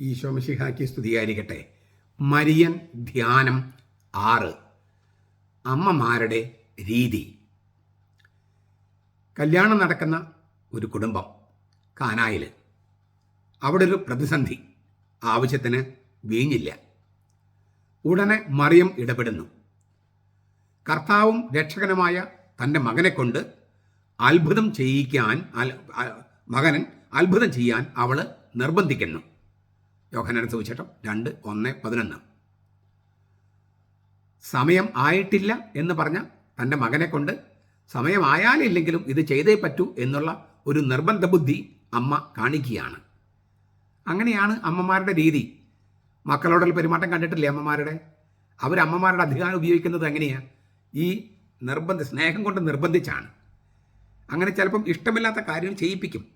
ഈശോമിഷിഹാക്കി സ്തുതിയായിരിക്കട്ടെ. മരിയൻ ധ്യാനം ആറ്. അമ്മമാരുടെ രീതി. കല്യാണം നടക്കുന്ന ഒരു കുടുംബം കാനായിൽ അവിടെ ഒരു പ്രതിസന്ധി. ആവശ്യത്തിന് വീഞ്ഞില്ല. ഉടനെ മറിയം ഇടപെടുന്നു. കർത്താവും രക്ഷകനുമായ തന്റെ മകനെ കൊണ്ട് അത്ഭുതം ചെയ്യിക്കാൻ മകനൻ അത്ഭുതം ചെയ്യാൻ അവൾ നിർബന്ധിക്കുന്നു. യോഹനാന സുവിശേഷം രണ്ട് ഒന്ന് പതിനൊന്ന്. സമയം ആയിട്ടില്ല എന്ന് പറഞ്ഞ തന്റെ മകനെ കൊണ്ട് സമയമായാലില്ലെങ്കിലും ഇത് ചെയ്തേ പറ്റൂ എന്നുള്ള ഒരു നിർബന്ധ ബുദ്ധി അമ്മ കാണിക്കുകയാണ്. അങ്ങനെയാണ് അമ്മമാരുടെ രീതി. മക്കളോടുള്ള പെരുമാറ്റം കണ്ടിട്ടില്ലേ അമ്മമാരുടെ? അവർ അമ്മമാരുടെ അധികാരം ഉപയോഗിക്കുന്നത് എങ്ങനെയാണ് ഈ നിർബന്ധ സ്നേഹം കൊണ്ട് നിർബന്ധിച്ചാണ്. അങ്ങനെ ചിലപ്പം ഇഷ്ടമില്ലാത്ത കാര്യങ്ങൾ ചെയ്യിപ്പിക്കും.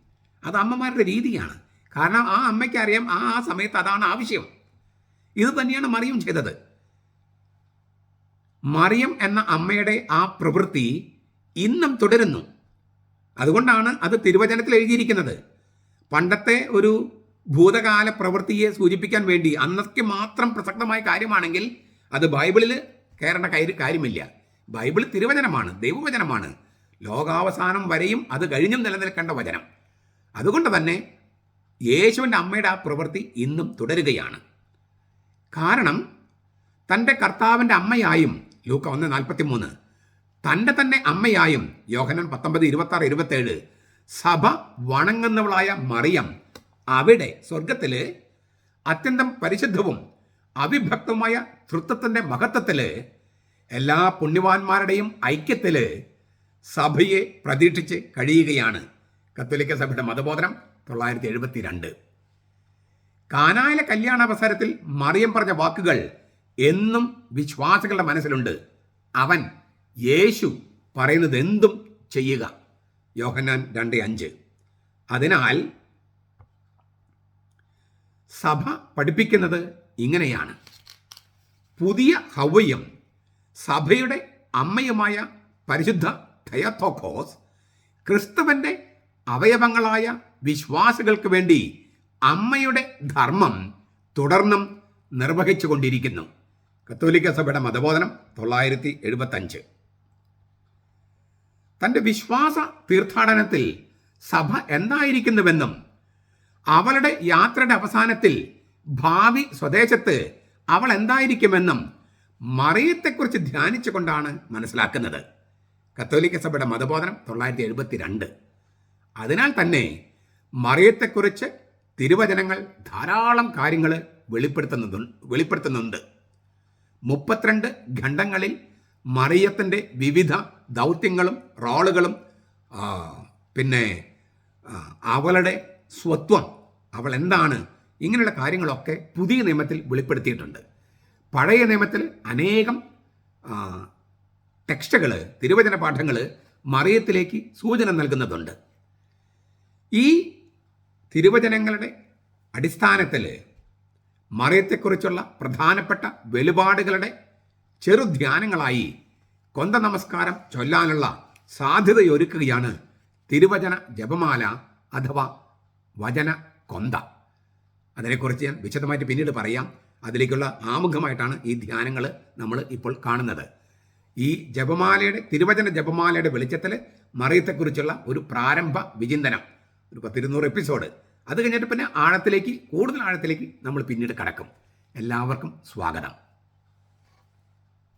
അത് അമ്മമാരുടെ രീതിയാണ്. കാരണം ആ അമ്മയ്ക്ക് അറിയാം ആ ആ സമയത്ത് അതാണ് ആവശ്യം ഇത് തന്നെയാണ് മറിയം ചെയ്തത്. മറിയം എന്ന അമ്മയുടെ ആ പ്രവൃത്തി ഇന്നും തുടരുന്നു. അതുകൊണ്ടാണ് അത് തിരുവചനത്തിൽ എഴുതിയിരിക്കുന്നത്. പണ്ടത്തെ ഒരു ഭൂതകാല പ്രവൃത്തിയെ സൂചിപ്പിക്കാൻ വേണ്ടി അന്നൊക്കെ മാത്രം പ്രസക്തമായ കാര്യമാണെങ്കിൽ അത് ബൈബിളിൽ കയറേണ്ട കാര്യ കാര്യമില്ല. ബൈബിൾ തിരുവചനമാണ് ദൈവവചനമാണ്. ലോകാവസാനം വരെയും അത് കഴിഞ്ഞും നിലനിൽക്കേണ്ട വചനം. അതുകൊണ്ട് തന്നെ യേശുവിന്റെ അമ്മയുടെ ആ പ്രവൃത്തി ഇന്നും തുടരുകയാണ്. കാരണം തന്റെ കർത്താവിന്റെ അമ്മയായും ലൂക്ക ഒന്ന് നാൽപ്പത്തി മൂന്ന് തന്റെ തന്നെ അമ്മയായും യോഹനൻ പത്തൊമ്പത് ഇരുപത്തി ആറ് ഇരുപത്തേഴ് സഭ വണങ്ങുന്നവളായ മറിയം അവിടെ സ്വർഗത്തിൽ അത്യന്തം പരിശുദ്ധവും അവിഭക്തവുമായ തൃത്വത്തിന്റെ മഹത്വത്തിൽ എല്ലാ പുണ്യവാന്മാരുടെയും ഐക്യത്തിൽ സഭയെ പ്രതീക്ഷിച്ച് കഴിയുകയാണ്. കത്തോലിക്ക സഭയുടെ മതബോധനം തൊള്ളായിരത്തി എഴുപത്തി രണ്ട് കാനായിലെ കല്യാണ അവസരത്തിൽ മറിയം പറഞ്ഞ വാക്കുകൾ എന്നും വിശ്വാസികളുടെ മനസ്സിലുണ്ട്. അവൻ യേശു പറയുന്നത് എന്തും ചെയ്യുക. യോഹന്നാൻ രണ്ട് അഞ്ച്. അതിനാൽ സഭ പഠിപ്പിക്കുന്നത് ഇങ്ങനെയാണ്. പുതിയ ഹവയും സഭയുടെ അമ്മയുമായ പരിശുദ്ധ theyotokos ക്രിസ്തുവിന്റെ അവയവങ്ങളായ വിശ്വാസികൾക്ക് വേണ്ടി അമ്മയുടെ ധർമ്മം തുടർന്നും നിർവഹിച്ചു കൊണ്ടിരിക്കുന്നു കത്തോലിക്ക സഭയുടെ മതബോധനം തൊള്ളായിരത്തി എഴുപത്തഞ്ച് തന്റെ വിശ്വാസ തീർത്ഥാടനത്തിൽ സഭ എന്തായിരിക്കുന്നുവെന്നും അവളുടെ യാത്രയുടെ അവസാനത്തിൽ ഭാവി സ്വദേശത്ത് അവൾ എന്തായിരിക്കുമെന്നും മറിയത്തെക്കുറിച്ച് ധ്യാനിച്ചുകൊണ്ടാണ് മനസ്സിലാക്കുന്നത്. കത്തോലിക്ക സഭയുടെ മതബോധനം തൊള്ളായിരത്തി എഴുപത്തി രണ്ട് അതിനാൽ തന്നെ മറിയത്തെക്കുറിച്ച് തിരുവചനങ്ങൾ ധാരാളം കാര്യങ്ങൾ വെളിപ്പെടുത്തുന്നതു വെളിപ്പെടുത്തുന്നുണ്ട്. മുപ്പത്തിരണ്ട് ഖണ്ഡങ്ങളിൽ മറിയത്തിന്റെ വിവിധ ദൗത്യങ്ങളും റോളുകളും പിന്നെ അവളുടെ സ്വത്വം അവൾ എന്താണ് ഇങ്ങനെയുള്ള കാര്യങ്ങളൊക്കെ പുതിയ നിയമത്തിൽ വെളിപ്പെടുത്തിയിട്ടുണ്ട്. പഴയ നിയമത്തിൽ അനേകം ടെക്സ്റ്റുകൾ തിരുവചന പാഠങ്ങൾ മറിയത്തിലേക്ക് സൂചന നൽകുന്നതുണ്ട്. ഈ തിരുവചനങ്ങളുടെ അടിസ്ഥാനത്തിൽ മറിയത്തെക്കുറിച്ചുള്ള പ്രധാനപ്പെട്ട വെളിപാടുകളുടെ ചെറുധ്യാനങ്ങളായി കൊന്ത നമസ്കാരം ചൊല്ലാനുള്ള സാധ്യതയൊരുക്കുകയാണ് തിരുവചന ജപമാല അഥവാ വചന കൊന്ത. അതിനെക്കുറിച്ച് ഞാൻ വിശദമായിട്ട് പിന്നീട് പറയാം. അതിലേക്കുള്ള ആമുഖമായിട്ടാണ് ഈ ധ്യാനങ്ങൾ നമ്മൾ ഇപ്പോൾ കാണുന്നത്. ഈ ജപമാലയുടെ തിരുവചന ജപമാലയുടെ വെളിച്ചത്തിൽ മറിയത്തെക്കുറിച്ചുള്ള ഒരു പ്രാരംഭ വിചിന്തനം. ഒരു പത്തിരുന്നൂറ് എപ്പിസോഡ്. അത് കഴിഞ്ഞിട്ട് പിന്നെ ആഴത്തിലേക്ക് കൂടുതൽ ആഴത്തിലേക്ക് നമ്മൾ പിന്നീട് കടക്കും. എല്ലാവർക്കും സ്വാഗതം.